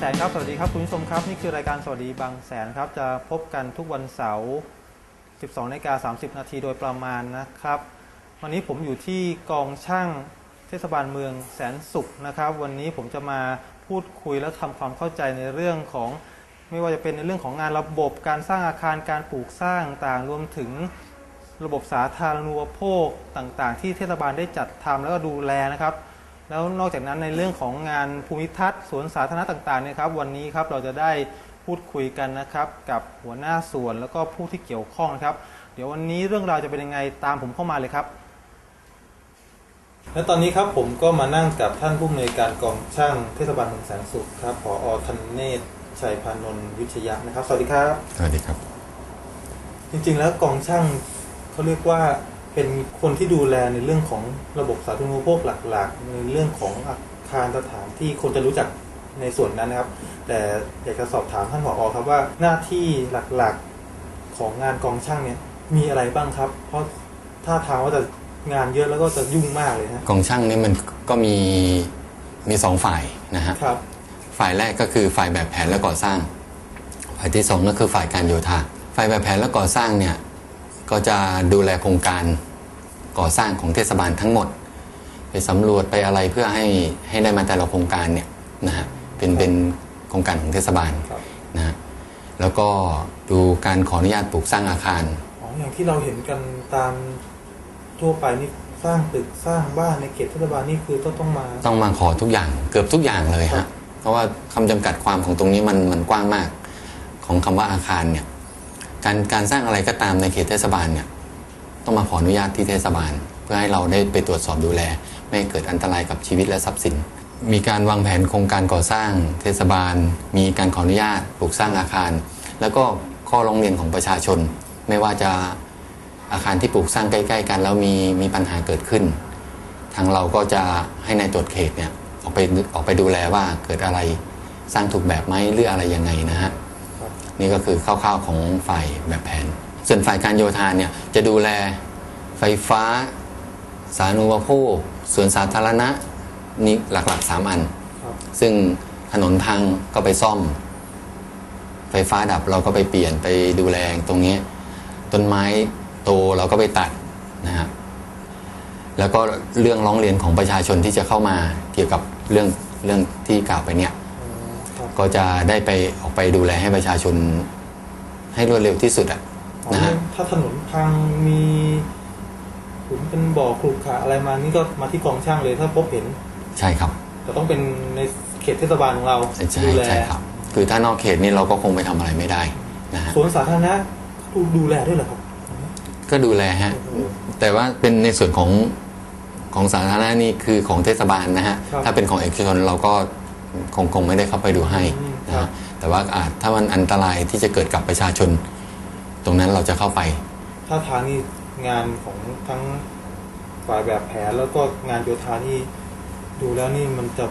างแสนครับสวัสดีครับคุณผู้ชมครับนี่คือรายการสวัสดีบางแสนครับจะพบกันทุกวันเสาร์ 12นาฬิกา30 นาทีโดยประมาณนะครับ วันนี้ผมอยู่ที่กองช่างเทศบาลเมืองแสนสุขนะครับ วันนี้ผมจะมาพูดคุยและทำความเข้าใจในเรื่องของ ไม่ว่าจะเป็นในเรื่องของงานระบบการสร้างอาคารการปลูกสร้างต่างรวมถึงระบบสาธารณูปโภคต่างๆ ที่เทศบาลได้จัดทำแล้วก็ดูแลนะครับ แล้วนอกจากนั้นในเรื่องของงานภูมิทัศน์สวนสาธารณะต่างๆเนี่ยครับวันนี้ครับเราจะได้พูดคุยกันนะครับกับหัวหน้าส่วนแล้วก็ผู้ที่เกี่ยวข้องนะครับ เดี๋ยววันนี้เรื่องราวจะเป็นยังไงตามผมเข้ามาเลยครับ และตอนนี้ครับผมก็มานั่งกับท่านผู้อำนวยการกองช่างเทศบาลเมืองแสนสุขครับผอธนเนศชัยพานนท์วิทยะนะครับ สวัสดีครับ สวัสดีครับ จริงๆแล้วกองช่างเขาเรียกว่า เป็นคนที่ดูแลในเรื่องของระบบสาธารณูปโภคหลักๆ ในเรื่องของอาคารสถานที่คนจะรู้จักในส่วนนั้นนะครับ แต่อยากจะสอบถามท่านผอครับว่าหน้าที่หลักๆของงานกองช่างเนี่ยมีอะไรบ้างครับ เพราะถ้าทางว่าจะงานเยอะแล้วก็จะยุ่งมากเลยนะกองช่างนี่มันก็มีมีสองฝ่ายนะฮะครับ ฝ่ายแรกก็คือฝ่ายแบบแผนและก่อสร้าง ฝ่ายที่สองก็คือฝ่ายการโยธา ฝ่ายแบบแผนและก่อสร้างเนี่ย ก็จะดูแลโครงการก่อสร้างของเทศบาลทั้งหมด ไปสำรวจไปอะไรเพื่อให้ให้ได้มาแต่ละโครงการเนี่ยนะฮะเป็นเป็นโครงการของเทศบาลครับนะฮะแล้วก็ดูการขออนุญาตปลูกสร้างอาคาร อ๋ออย่างที่เราเห็นกันตามทั่วไปนี่สร้างตึกสร้างบ้านในเขตเทศบาลนี่คือต้องต้องมา ต้องมาขอทุกอย่างเกือบทุกอย่างเลยครัฮะบ เพราะว่าคำจำกัดความของตรงนี้มันมันกว้างมาก ของคำว่าอาคารเนี่ย การการสร้างอะไรก็ตามในเขตเทศบาลเนี่ยต้องมาขออนุญาตที่เทศบาล เพื่อให้เราได้ไปตรวจสอบดูแล ไม่ให้เกิดอันตรายกับชีวิตและทรัพย์สิน มีการวางแผนโครงการก่อสร้างเทศบาล มีการขออนุญาตปลูกสร้างอาคาร แล้วก็ข้อร้องเรียนของประชาชน ไม่ว่าจะอาคารที่ปลูกสร้างใกล้ ๆ กันแล้วมีมีปัญหาเกิดขึ้น ทางเราก็จะให้ในายตรวจเขตเนี่ยออกไปออกไปดูแลว่าเกิดอะไรสร้างถูกแบบไหมหรืออะไรยังไงนะฮะ นี่ก็คือคร่าวๆของฝ่ายแบบแผน ส่วนฝ่ายการโยธาเนี่ยจะดูแลไฟฟ้า สาธารณูปโภคสวนสาธารณะนี่หลักๆ 3 อันครับซึ่งถนนพังก็ไปซ่อม ไฟฟ้าดับเราก็ไปเปลี่ยนไปดูแลตรงนี้ ต้นไม้โตเราก็ไปตัดนะฮะแล้วก็เรื่องร้องเรียนของประชาชนที่จะเข้ามาเกี่ยวกับเรื่องเรื่องที่กล่าวไปเนี่ยอ๋อครับ ก็จะได้ไปออกไปดูแลให้ประชาชนให้รวดเร็วที่สุดอะอ๋อนะฮะถ้าถนนพังมีขุนเป็นบ่อขรุขระอะไรมานี่ก็มาที่กองช่างเลยถ้าพบเห็นใช่ครับแต่ต้องเป็นในเขตเทศบาลของเราใช่ใช่ดูแลใช่ครับ คือถ้านอกเขตนี่เราก็คงไปทำอะไรไม่ได้นะฮะสวนสาธารณะดูดูแลด้วยเหรอครับ ก็ดูแลฮะ แต่ว่าเป็นในส่วนของของสาธารณะนี่คือของเทศบาลนะฮะครับถ้าเป็นของเอกชนเราก็ คงคงไม่ได้เข้าไปดูให้อืมนะครับฮะแต่ว่าอาจถ้ามันอันตรายที่จะเกิดกับประชาชน ตรงนั้นเราจะเข้าไป ถ้าทางนี่งานของทั้งฝ่ายแบบแผนแล้วก็งานโยธานี่ดูแล้วนี่มันจะ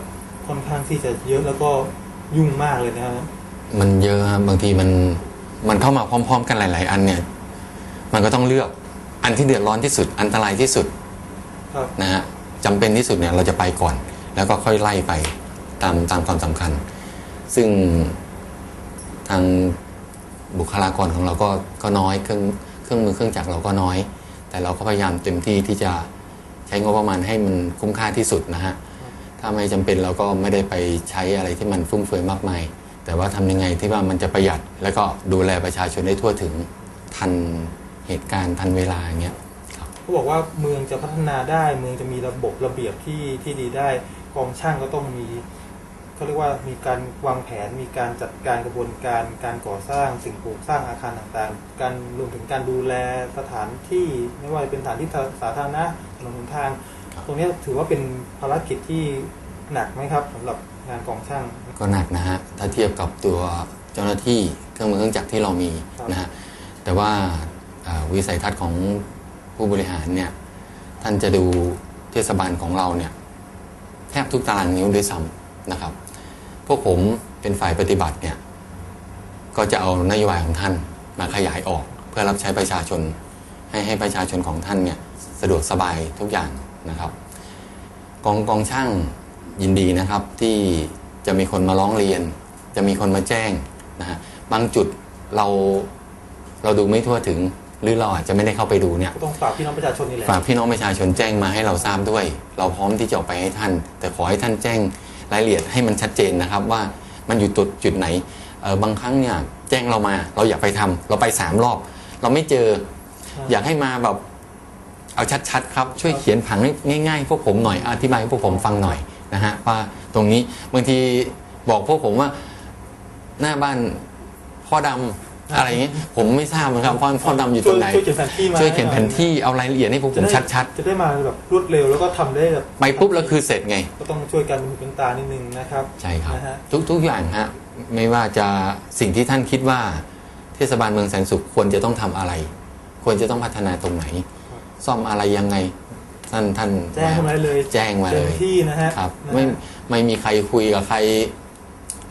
ค่อนข้างที่จะเยอะแล้วก็ยุ่งมากเลยนะครับมันเยอะครับบางทีมันมันเข้ามาพร้อม ๆ กันหลาย ๆ อันเนี่ย มันก็ต้องเลือกอันที่เดือดร้อนที่สุด อันตรายที่สุดครับนะฮะจำเป็นที่สุดเนี่ยเราจะไปก่อน แล้วก็ค่อยไล่ไป ตามตามความสำคัญ ซึ่งทางบุคลากรของเราก็ก็น้อย เครื่องเครื่องมือเครื่องจักรเราก็น้อย แต่เราก็พยายามเต็มที่ที่จะใช้งบประมาณให้มันคุ้มค่าที่สุดนะฮะถ้าไม่จำเป็นเราก็ไม่ได้ไปใช้อะไรที่มันฟุ่มเฟือยมากมายแต่ว่าทำยังไงที่ว่ามันจะประหยัด แล้วก็ดูแลประชาชนได้ทั่วถึงทันเหตุการณ์ทันเวลาอย่างเงี้ยเขาบอกว่าเมืองจะพัฒนาได้เมืองจะมีระบบระเบียบที่ที่ดีได้กองช่างก็ต้องมี เขาเรียกว่ามีการวางแผน มีการจัดการกระบวนการการก่อสร้างสิ่งปลูกสร้างอาคารต่างๆ การรวมถึงการดูแลสถานที่ไม่ว่าจะเป็นสถานที่สาธารณะถนนหนทางครับตรงเนี้ยถือว่าเป็นภารกิจที่หนักไหมครับสำหรับงานกองช่างก็หนักนะฮะถ้าเทียบกับตัวเจ้าหน้าที่เครื่องมือเครื่องจักรที่เรามีครับนะฮะแต่ว่าอ่าวิสัยทัศน์ของผู้บริหารเนี่ยท่านจะดูเทศบาลของเราเนี่ยแทบทุกตารางนิ้วด้วยซ้ำนะครับ พวกผมเป็นฝ่ายปฏิบัติเนี่ยก็จะเอานโยบายของท่านมาขยายออก เพื่อรับใช้ประชาชนให้ให้ประชาชนของท่านเนี่ยสะดวกสบายทุกอย่างนะครับกองกองช่างยินดีนะครับที่จะมีคนมาร้องเรียน จะมีคนมาแจ้งนะฮะบางจุดเราเราดูไม่ทั่วถึงหรือเราอาจจะไม่ได้เข้าไปดูเนี่ยก็ต้องฝากพี่น้องประชาชนนี่แหละฝากพี่น้องประชาชนแจ้งมาให้เราทราบด้วย เราพร้อมที่จะออกไปให้ท่าน แต่ขอให้ท่านแจ้ง รายละเอียดให้มันชัดเจนนะครับว่ามันอยู่จุดจุดไหนเออบางครั้งเนี่ยแจ้งเรามา เราอยากไปทำเราไปสามรอบ เราไม่เจอ อยากให้มาแบบเอาชัดๆครับช่วยเขียนผังให้ง่ายๆ พวกผมหน่อยอธิบายให้พวกผมฟังหน่อยนะฮะว่าตรงนี้บางทีบอกพวกผมว่าหน้าบ้านพ่อดำ อะไรอย่างนี้ผมไม่ทราบเหมือนกันพ่อพ่อดำอยู่ตรงไหนช่วยเขียนแผนที่มาช่วยเขียนแผนที่เอารายละเอียดให้พวกผมชัดจะได้มาแบบรวดเร็วแล้วก็ทำได้แบบๆไปปุ๊บแล้วคือเสร็จไง ก็ต้องช่วยกันเป็นหูเป็นตานิดนึงนะครับใช่ครับนะฮะทุกทุกอย่างฮะไม่ว่าจะสิ่งที่ท่านคิดว่า เทศบาลเมืองแสนสุขควรจะต้องทำอะไร ควรจะต้องพัฒนาตรงไหน ซ่อมอะไรยังไงท่านท่านแจ้งเข้ามาได้เลยแจ้งมาเลยต็ที่นะฮะครับนะฮะไม่ไม่มีใครคุยกับใคร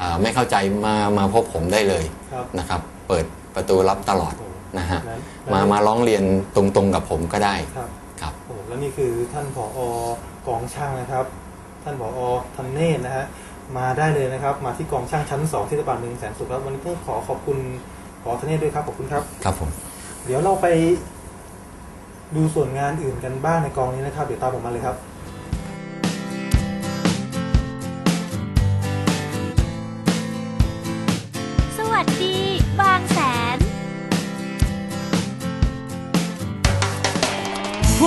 อ่าไม่เข้าใจมามาพบผมได้เลยครับนะครับ เปิดประตูรับตลอดโอ้นะฮะนั้นมามาร้องเรียนตรงๆกับผมก็ได้ครับครับโอ้แล้วนี่คือท่านผอกองช่างนะครับ ท่านผอธเนศนะฮะมาได้เลยนะครับ มาที่กองช่างชั้นสองที่ตะบานเมืองแสนสุขครับวันนี้ต้องขอขอบคุณผอธเนศด้วยครับขอบคุณครับครับผมเดี๋ยวเราไปดูส่วนงานอื่นกันบ้างในกองนี้นะครับ เดี๋ยวตามผมมาเลยครับ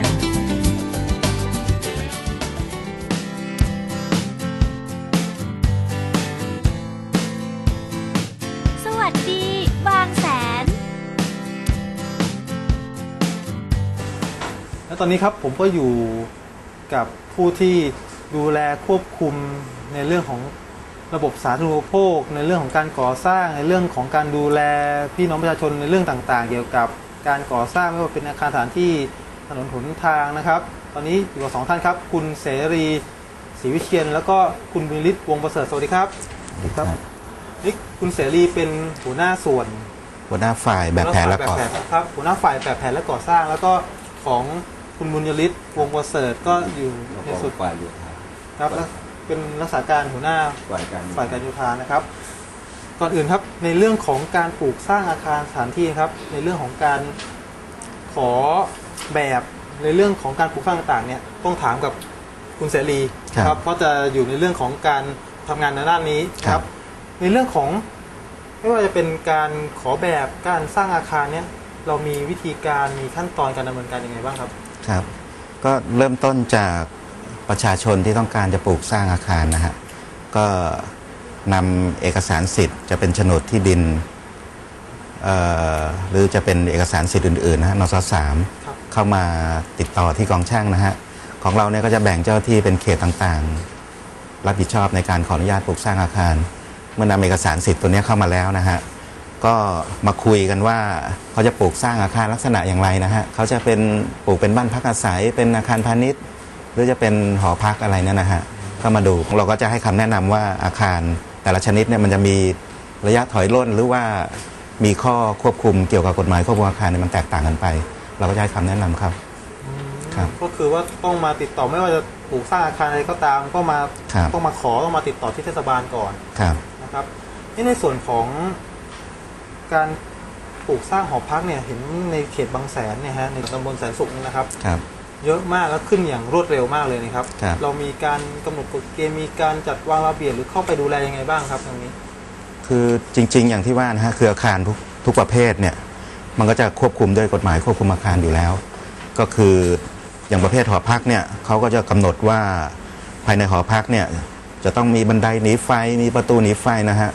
น ตอนนี้ครับผมก็อยู่กับผู้ที่ดูแลควบคุมในเรื่องของระบบสาธารณูปโภค ในเรื่องของการก่อสร้าง ในเรื่องของการดูแลพี่น้องประชาชนในเรื่องต่างๆ เกี่ยวกับการก่อสร้างไม่ว่าเป็นอาคารสถานที่ถนนหนทางนะครับ ตอนนี้อยู่กับสองท่านครับ คุณเสรีศรีวิเชียน แล้วก็คุณวิริศวงศ์ประเสริฐสวัสดีครับครับนี่คุณเสรีเป็นหัวหน้าส่วนหัวหน้าฝ่ายแบบแผนและก่อแบบแผนครับหัวหน้าฝ่ายแบบแผนและก่อสร้างแล้วก็ของ คุณบุญยฤทธิ์วงศ์ประเสริฐก็อยู่ในส่วนฝ่ายโยธาครับและเป็นรักษาการหัวหน้าฝ่ายการฝ่ายการโยธานะครับ ก่อนอื่นครับในเรื่องของการปลูกสร้างอาคารสถานที่ครับ ในเรื่องของการขอแบบในเรื่องของการปลูกสร้างต่างๆเนี่ยต้องถามกับคุณเสรีครับเพราะจะอยู่ในเรื่องของการทำงานในด้านนี้คครัรับบในเรื่องของไม่ว่าจะเป็นการขอแบบการสร้างอาคารเนี่ยเรามีวิธีการมีขั้นตอนการดำเนินการยังไงบ้างครับ ครับ ก็เริ่มต้นจากประชาชนที่ต้องการจะปลูกสร้างอาคารนะฮะก็นำเอกสารสิทธิ์จะเป็นโฉนดที่ดินเอ่อหรือจะเป็นเอกสารสิทธิ์อื่นๆนะฮะนสสามครับเข้ามาติดต่อที่กองช่างนะฮะของเราเนี่ยก็จะแบ่งเจ้าที่เป็นเขตต่างๆ รับผิดชอบในการขออนุญาตปลูกสร้างอาคาร เมื่อนำเอกสารสิทธิ์ตัวเนี้ยเข้ามาแล้วนะฮะ ก็มาคุยกันว่าเขาจะปลูกสร้างอาคารลักษณะอย่างไรนะฮะเขาจะเป็นปลูกเป็นบ้านพักอาศัย เป็นอาคารพาณิชย์ หรือจะเป็นหอพักอะไรเนี่ยนะฮะก็มาดูเราก็จะให้คำแนะนำว่าอาคาร แต่ละชนิดเนี่ยมันจะมีระยะถอยร่นหรือว่ามีข้อควบคุมเกี่ยวกับกฎหมายควบคุมอาคารเนี่ยมันแตกต่างกันไป เราก็จะให้คำแนะนำครับครับ ก็คือว่าต้องมาติดต่อไม่ว่าจะปลูกสร้างอาคารอะไรก็ตามก็มาครับต้องมาขอต้องมาติดต่อที่เทศบาลก่อนครับนะครับนี่ในส่วนของ การปลูกสร้างหอพักเนี่ยเห็นในเขตบางแสนเนี่ยฮะในตำบลแสนสุขนี่นะครับ ครับ เยอะมากแล้วขึ้นอย่างรวดเร็วมากเลยนะครับ ครับ เรามีการกำหนดกฎเกณฑ์มีการจัดวางระเบียบหรือเข้าไปดูแลยังไงบ้างครับตรงนี้ คือจริง ๆ อย่างที่ว่านะฮะคืออาคารทุกทุกประเภทเนี่ยมันก็จะควบคุมด้วยกฎหมายควบคุมอาคารอยู่แล้ว ก็คืออย่างประเภทหอพักเนี่ยเขาก็จะกำหนดว่าภายในหอพักเนี่ยจะต้องมีบันไดหนีไฟมีประตูหนีไฟนะฮะ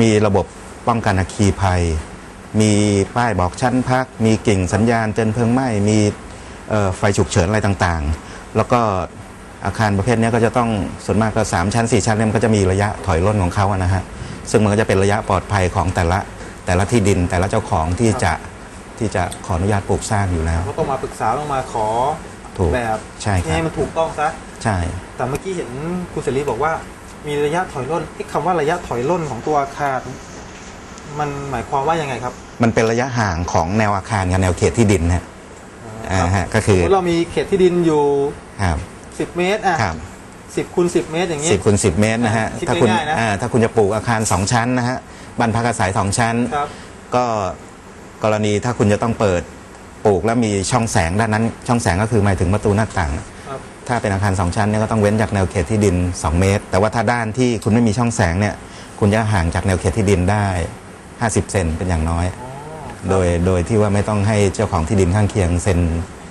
มีระบบ ป้องกันอัคคีภัย มีป้ายบอกชั้นพัก มีกิ่งสัญญาณเตือนเพลิงไหม้มีเอ่อไฟฉุกเฉินอะไรต่างๆ แล้วก็อาคารประเภทเนี้ยก็จะต้องส่วนมากก็สามชั้นสี่ชั้นเนี่ยมันก็จะมีระยะถอยร่นของเขาอะนะฮะซึ่งมันก็จะเป็นระยะปลอดภัยของแต่ละแต่ละที่ดินแต่ละเจ้าของที่จะที่จะขออนุญาตปลูกสร้างอยู่แล้วก็ต้องมาปรึกษาต้องมาขอถูกแบบใช่ครัให้บมันถูกต้องซะใช่ แต่เมื่อกี้เห็นคุณเสรีบอกว่า มีระยะถอยร่นไอ้คำว่าระยะถอยร่นของตัวอาคาร มันหมายความว่ายังไงครับมันเป็นระยะห่างของแนวอาคารกับแนวเขตที่ดินนะอ่าฮะก็คือสมมติเรามีเขตที่ดินอยู่ ครับ10 เมตรอะครับสิบคูณสิบเมตรอย่างนี้สิบคูณสิบเมตรนะฮะคิดถ้าคุณง่ายๆนะ อ่าถ้าคุณจะปลูกอาคารสองชั้นนะฮะบ้านพักอาศัยสองชั้น ครับ ก็กรณีถ้าคุณจะต้องเปิดปลูกแล้วมีช่องแสงด้านนั้น ช่องแสงก็คือหมายถึงประตูหน้าต่าง ครับ ถ้าเป็นอาคารสองชั้นเนี่ยก็ต้องเว้นจากแนวเขตที่ดิน 2 เมตร แต่ว่าถ้าด้านที่คุณไม่มีช่องแสงเนี่ยคุณจะห่างจากแนวเขตที่ดินได้ 50 เซนเป็นอย่างน้อยอ๋อโดยโดยที่ว่าไม่ต้องให้เจ้าของที่ดินข้างเคียงเซ็น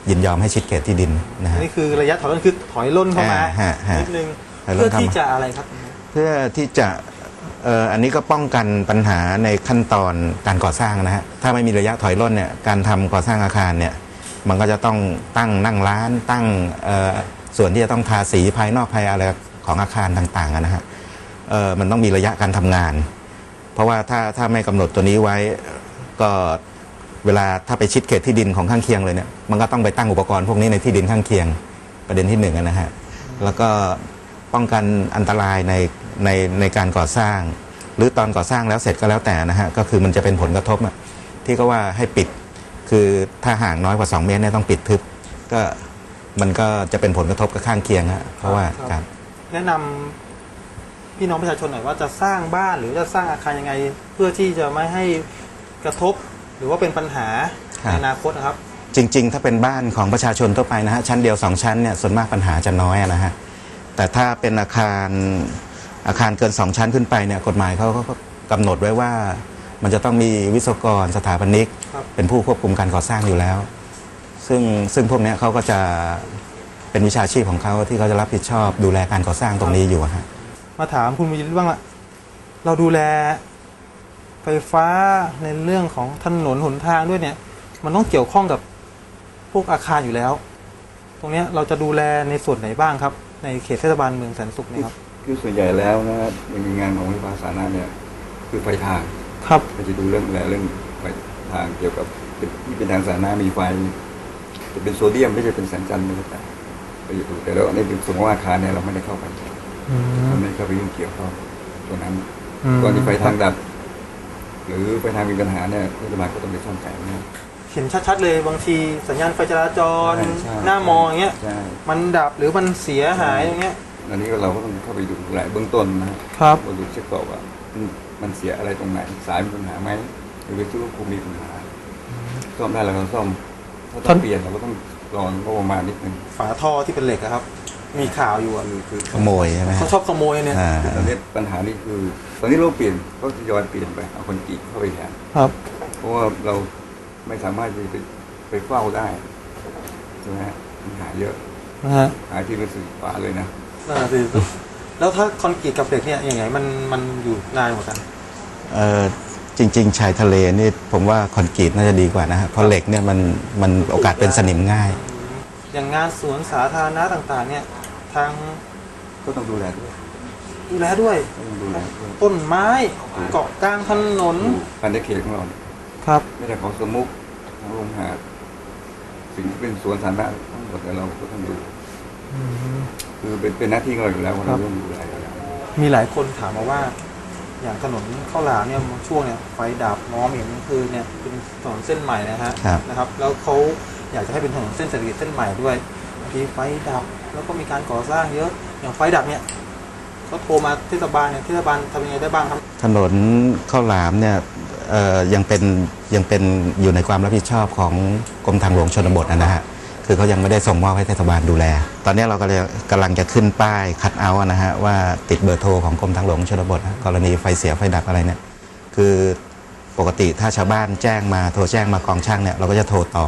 ยินยอมให้ชิดเขตที่ดินนะอันฮะนี้คือระยะถอยร่นคือถอยร่นเข้ามาอ่าฮะฮะนิดนึงถอยร่นเพื่อเข้ามาที่จะอะไรครับ เพื่อที่จะเอ่ออันนี้ก็ป้องกันปัญหาในขั้นตอนการก่อสร้างนะฮะถ้าไม่มีระยะถอยร่นเนี่ยการทำก่อสร้างอาคารเนี่ยมันก็จะต้องตั้งนั่งร้านตั้งเอ่อส่วนที่จะต้องทาสีภายนอกภายอะไรของอาคารต่างๆอะนะฮะเอ่อมันต้องมีระยะการทำงาน เพราะว่าถ้าถ้าไม่กำหนดตัวนี้ไว้ก็เวลาถ้าไปชิดเขตที่ดินของข้างเคียงเลยเนี่ยมันก็ต้องไปตั้งอุปกรณ์พวกนี้ในที่ดินข้างเคียงประเด็นที่หนึ่งนะฮะแล้วก็ป้องกันอันตรายในในในการก่อสร้าง หรือตอนก่อสร้างแล้วเสร็จก็แล้วแต่นะฮะก็คือมันจะเป็นผลกระทบอะที่ก็ว่าให้ปิดคือถ้าห่างน้อยกว่า 2 เมตรเนี่ยต้องปิดทึบก็มันก็จะเป็นผลกระทบกับข้างเคียงฮะเพราะว่าครับครับแนะนำ พี่น้องประชาชนหน่อยว่าจะสร้างบ้านหรือจะสร้างอาคารยังไง เพื่อที่จะไม่ให้กระทบหรือว่าเป็นปัญหาครับในอนาคตนะครับ จริง ๆ ถ้าเป็นบ้านของประชาชนทั่วไปนะฮะชั้นเดียวสองชั้นเนี่ยส่วนมากปัญหาจะน้อยอะนะฮะแต่ถ้าเป็นอาคารอาคารเกินสองชั้นขึ้นไปเนี่ยกฎหมายเขาก็กำหนดไว้ว่ามันจะต้องมีวิศวกรสถาปนิกครับเป็นผู้ควบคุมการก่อสร้างอยู่แล้ว ซึ่งซึ่งพวกเนี้ยเขาก็จะเป็นวิชาชีพของเขาที่เขาจะรับผิดชอบดูแลการก่อสร้างตรงนี้อยู่อะฮะ มาถามคุณวิริตบ้างละเราดูแลไฟฟ้าในเรื่องของถนนหนทางด้วยเนี่ย มันต้องเกี่ยวข้องกับพวกอาคารอยู่แล้ว ตรงเนี้ยเราจะดูแลในส่วนไหนบ้างครับ ในเขตเทศบาลเมืองแสนสุขเนี่ยครับคือส่วนใหญ่แล้วนะในงานของไฟฟ้าสาธารณะเนี่ย คือไฟทางครับก็จะดูเรื่องแลเรื่องไฟทางเกี่ยวกับเป็นที่เป็นทางสาธารณะมีไฟจะเป็นโซเดียมไม่ใช่เป็นแสงจันทร์อะไรต่างๆไปอยู่แต่แล้วในส่วนของอาคารเนี่ยเราไม่ได้เข้าไป เราไม่ได้เข้าไปยุ่งเกี่ยวข้องตรงนั้นอืมก่อนที่ไฟทางดับ หรือไฟทางมีปัญหาเนี่ยเทศบาลก็ต้องไปซ่อมแซมนะเห็นชัดๆเลยบางทีสัญญาณไฟจราจรใช่ใช่หน้ามองอย่างเงี้ยใช่มันดับหรือมันเสียหายอย่างเงี้ยอันนี้ก็เราก็ต้องเข้าไปดูแลเบื้องต้นนะครับเราดูเช็คก่อนว่ามันมันเสียอะไรตรงไหนสายมีปัญหาไหมหรือวิศวกรมีปัญหาซ่อมได้เราก็ซ่อมถ้าต้องเปลี่ยนเราก็ต้องรองงบประมาณนิดนึงฝาท่อที่เป็นเหล็กอะครับ มีข่าวอยู่อะคือคือขโมยใช่ไหมเขาฮะชอบขโมยเนี่ยอ่าตอนนี้ปัญหานี่คือตอนนี้เราเปลี่ยนก็ทยอยเปลี่ยนไปเอาคนกรีดเข้าไปแทนครับ เพราะว่าเราไม่สามารถจะไปไปเฝ้าได้ใช่ไหมฮะปัญหาเยอะนะฮะหาที่รู้สึกฝาเลยนะนั่นน่ะสิแล้วถ้าคอนกรีตกับเหล็กเนี่ยอย่างไงมันมันอยู่นานกว่ากัน เอ่อจริง ๆ ชายทะเลนี่ผมว่าคอนกรีตน่าจะดีกว่านะฮะเพราะเหล็กเนี่ยมันมันโอกาสเป็นสนิมง่าย อย่างงานสวนสาธารณะต่างๆ เนี่ย ทางก็ต้องดูแลด้วยดูแลด้วยก็ต้องดูแลด้วยต้นไม้เกาะกลางถนนการในเขตของเราเนี่ยครับไม่แต่ของสมุกของโรงหาดสิ่งที่เป็นสวนสาธารณะทั้งหมดเนี่ยเราก็ต้องดูคือเป็นเป็นหน้าที่ของเราอยู่แล้วว่าเราต้องดูแลอยู่แล้วมีหลายคนถามมาว่า อย่างถนนข้าวหลามเนี่ยบางช่วงเนี่ยไฟดับมองไม่เห็นคือเนี่ยเป็นถนนเส้นใหม่นะฮะครับ นะครับ แล้วเขาอยากจะให้เป็นถนนเส้นเศรษฐกิจเส้นใหม่ด้วยบางทีไฟดับ แล้วก็มีการก่อสร้างเยอะอย่างไฟดับเนี่ยเขาโทรมาเทศบาลเนี่ยเทศบาลทำยังไงได้บ้างครับ ถนนข้าวหลามเนี่ยยังเป็นยังเป็นอยู่ในความรับผิดชอบของกรมทางหลวงชนบทนะฮะคือเขายังไม่ได้ส่งมอบให้เทศบาลดูแล ตอนนี้เราก็เลยกำลังจะขึ้นป้ายคัดเอาท์นะฮะว่าติดเบอร์โทรของกรมทางหลวงชนบท กรณีไฟเสียไฟดับอะไรเนี่ยคือปกติถ้าชาวบ้านแจ้งมาโทรแจ้งมากองช่างเนี่ยเราก็จะโทรต่อ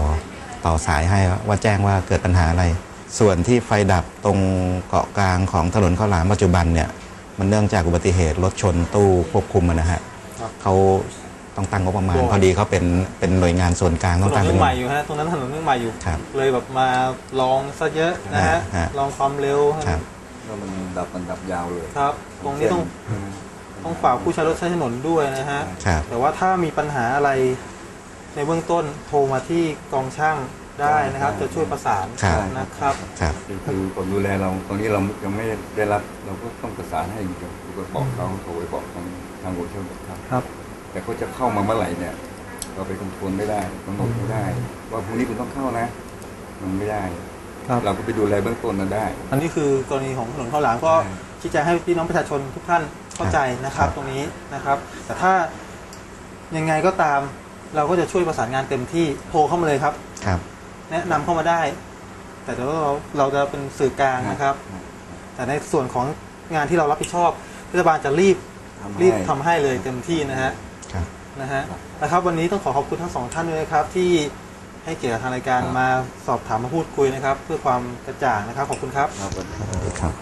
ต่อสายให้ว่าแจ้งว่าเกิดปัญหาอะไร ส่วนที่ไฟดับตรงเกาะกลางของถนนข้าวหลามปัจจุบันเนี่ยมันเนื่องจากอุบัติเหตุรถชนตู้ควบคุมอะนะฮะครับ เขาต้องตั้งงบประมาณ โอ้พอดีเขาเป็นเป็นหน่วยงานส่วนกลางถต้องนตั้นงเป็เรื่นองใหม่อยู่ฮะตรงนั้นถนนเรื่องใหม่อยู่ ครับเลยแบบมาลองซะเยอะนะฮะฮะ ลองความเร็วครับ แล้วมันดับมันดับยาวเลยครับ ตรงนี้ต้องต้องฝากผู้ใช้รถใช้ถนนด้วยนะฮะครับ แต่ว่าถ้ามีปัญหาอะไรในเบื้องต้นโทรมาที่กองช่าง ได้นะครับได้จะช่วยประสานครับนะครับ ครับ คือคือผมดูแลเราตรงนี้เรายังไม่ได้รับเราก็ต้องประสานให้อยู่ดีก็บอกเขาโทรไปบอกทางทางโอเชียนครับครับ แต่เขาจะเข้ามาเมื่อไหร่เนี่ย เราไปคอนโทรลไม่ได้กำหนดไม่ได้ ว่าพรุ่งนี้คุณต้องเข้านะ มันไม่ได้ครับเราก็ไปดูแลเบื้องต้นนั้นได้ อันนี้คือกรณีของถนนข้าวหลามก็ใช่ชี้แจงให้พี่น้องประชาชนทุกท่านเข้าใจนะครับ ตรงนี้นะครับ แต่ถ้ายังไงก็ตามเราก็จะช่วยประสานงานเต็มที่โทรเข้ามาเลยครับ ครับ แนะนำเข้ามาได้ แต่เดี๋ยวเราเราจะเป็นสื่อกลางนะครับ แต่ในส่วนของงานที่เรารับผิดชอบเทศบาลจะรีบทำให้รีบทำให้เลยเต็มที่นะฮะ ครับ นะฮะนะครับวันนี้ต้องขอขอบคุณทั้งสองท่านด้วยนะครับ ที่ให้เกียรติทางรายการครับ มาสอบถามมาพูดคุยนะครับ เพื่อความกระจ่างนะครับ ขอบคุณครับครับครับ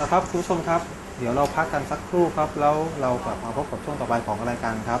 นะครับคุณผู้ชมครับ เดี๋ยวเราพักกันสักครู่ครับ แล้วเรากลับมาพบกับช่วงต่อไปของรายการครับ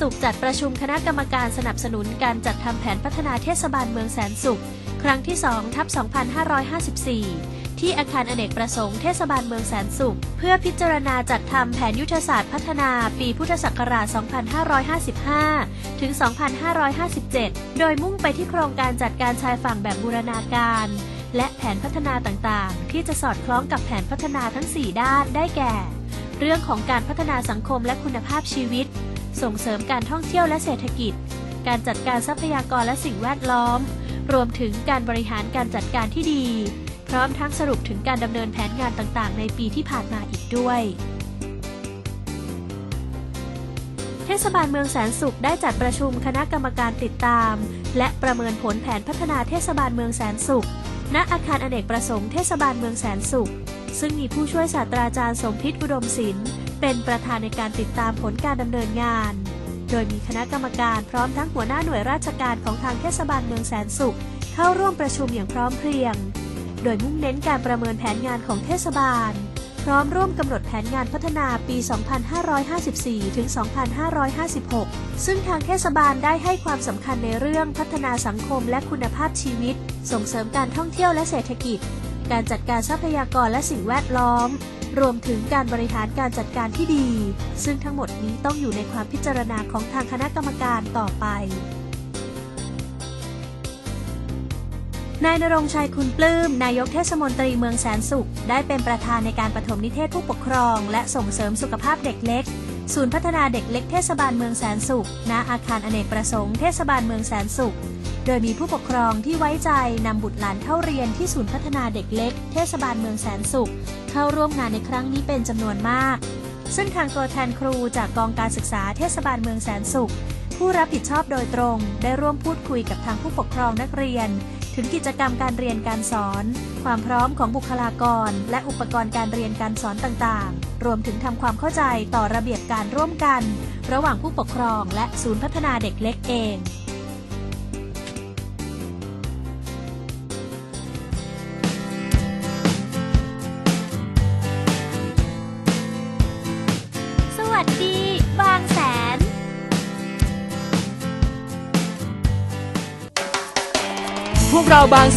สุขจัดประชุมคณะกรรมการสนับสนุนการจัดทำแผนพัฒนาเทศบาลเมืองแสนสุข ครั้งที่2ทับ2554 ที่อาคารอเนกประสงค์เทศบาลเมืองแสนสุข เพื่อพิจารณาจัดทำแผนยุทธศาสตร์พัฒนาปีพุทธศักราช 2555 ถึง 2557 โดยมุ่งไปที่โครงการจัดการชายฝั่งแบบบูรณาการ และแผนพัฒนาต่างๆ ที่จะสอดคล้องกับแผนพัฒนาทั้ง 4 ด้านได้แก่ เรื่องของการพัฒนาสังคมและคุณภาพชีวิต ส่งเสริมการท่องเที่ยวและเศรษฐกิจ การจัดการทรัพยากรและสิ่งแวดล้อม รวมถึงการบริหารการจัดการที่ดี พร้อมทั้งสรุปถึงการดำเนินแผนงานต่างๆ ในปีที่ผ่านมาอีกด้วยเทศบาลเมืองแสนสุขได้จัดประชุมคณะกรรมการติดตาม และประเมินผลแผนพัฒนาเทศบาลเมืองแสนสุข ณ อาคารอเนกประสงค์เทศบาลเมืองแสนสุข ซึ่งมีผู้ช่วยศาสตราจารย์สมพิษอุดมศิลป์ เป็นประธานในการติดตามผลการดำเนินงาน โดยมีคณะกรรมการพร้อมทั้งหัวหน้าหน่วยราชการของทางเทศบาลเมืองแสนสุข เข้าร่วมประชุมอย่างพร้อมเพรียง โดยมุ่งเน้นการประเมินแผนงานของเทศบาล พร้อมร่วมกำหนดแผนงานพัฒนาปี 2554 ถึง 2556 ซึ่งทางเทศบาลได้ให้ความสำคัญในเรื่องพัฒนาสังคมและคุณภาพชีวิต ส่งเสริมการท่องเที่ยวและเศรษฐกิจ การจัดการทรัพยากรและสิ่งแวดล้อม รวมถึงการบริหารการจัดการที่ดี ซึ่งทั้งหมดนี้ต้องอยู่ในความพิจารณาของทางคณะกรรมการต่อไปนายนรงชัยคุณปลื้ม นายกเทศมนตรีเมืองแสนสุข ได้เป็นประธานในการปฐมนิเทศผู้ปกครอง และส่งเสริมสุขภาพเด็กเล็ก ศูนย์พัฒนาเด็กเล็กเทศบาลเมืองแสนสุข ณ อาคารอเนกประสงค์เทศบาลเมืองแสนสุข โดยมีผู้ปกครองที่ไว้ใจนำบุตรหลานเข้าเรียนที่ศูนย์พัฒนาเด็กเล็ก เทศบาลเมืองแสนสุข เข้าร่วมงานในครั้งนี้เป็นจำนวนมาก ซึ่งทางตัวแทนครูจากกองการศึกษาเทศบาลเมืองแสนสุข ผู้รับผิดชอบโดยตรง ได้ร่วมพูดคุยกับทางผู้ปกครองนักเรียน ถึงกิจกรรมการเรียนการสอน ความพร้อมของบุคลากร และอุปกรณ์การเรียนการสอนต่างๆ รวมถึงทำความเข้าใจต่อระเบียบการร่วมกัน ระหว่างผู้ปกครองและศูนย์พัฒนาเด็กเล็กเอง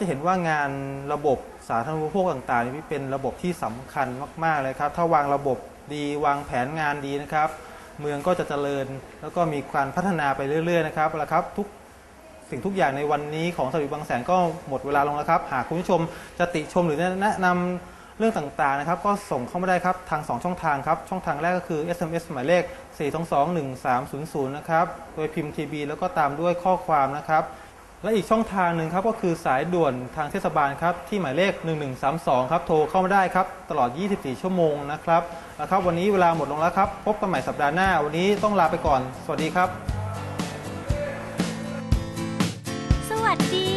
จะเห็นว่างานระบบสาธารณูปโภคต่างๆนี่เป็นระบบที่สำคัญมาก ๆ เลยครับ ถ้าวางระบบดีวางแผนงานดีนะครับ เมืองก็จะเจริญ แล้วก็มีการพัฒนาไปเรื่อย ๆ นะครับแล้วครับทุกสิ่งทุกอย่างในวันนี้ของสวิบางแสนก็หมดเวลาลงแล้วครับ หากคุณผู้ชมจะติชมหรือแนะนำเรื่องต่างๆนะครับ ก็ส่งเข้ามาได้ครับทาง 2 ช่องทางครับ ช่องทางแรกก็คือ SMS หมายเลข 4221300 นะครับ โดยพิมพ์ TB แล้วก็ตามด้วยข้อความนะครับ และอีกช่องทางหนึ่งครับก็คือสายด่วนทางเทศบาลครับที่หมายเลข 1132 ครับโทรเข้ามาได้ครับตลอด 24 ชั่วโมงนะครับนะครับ วันนี้เวลาหมดลงแล้วครับพบกันใหม่สัปดาห์หน้า วันนี้ต้องลาไปก่อน สวัสดีครับ สวัสดี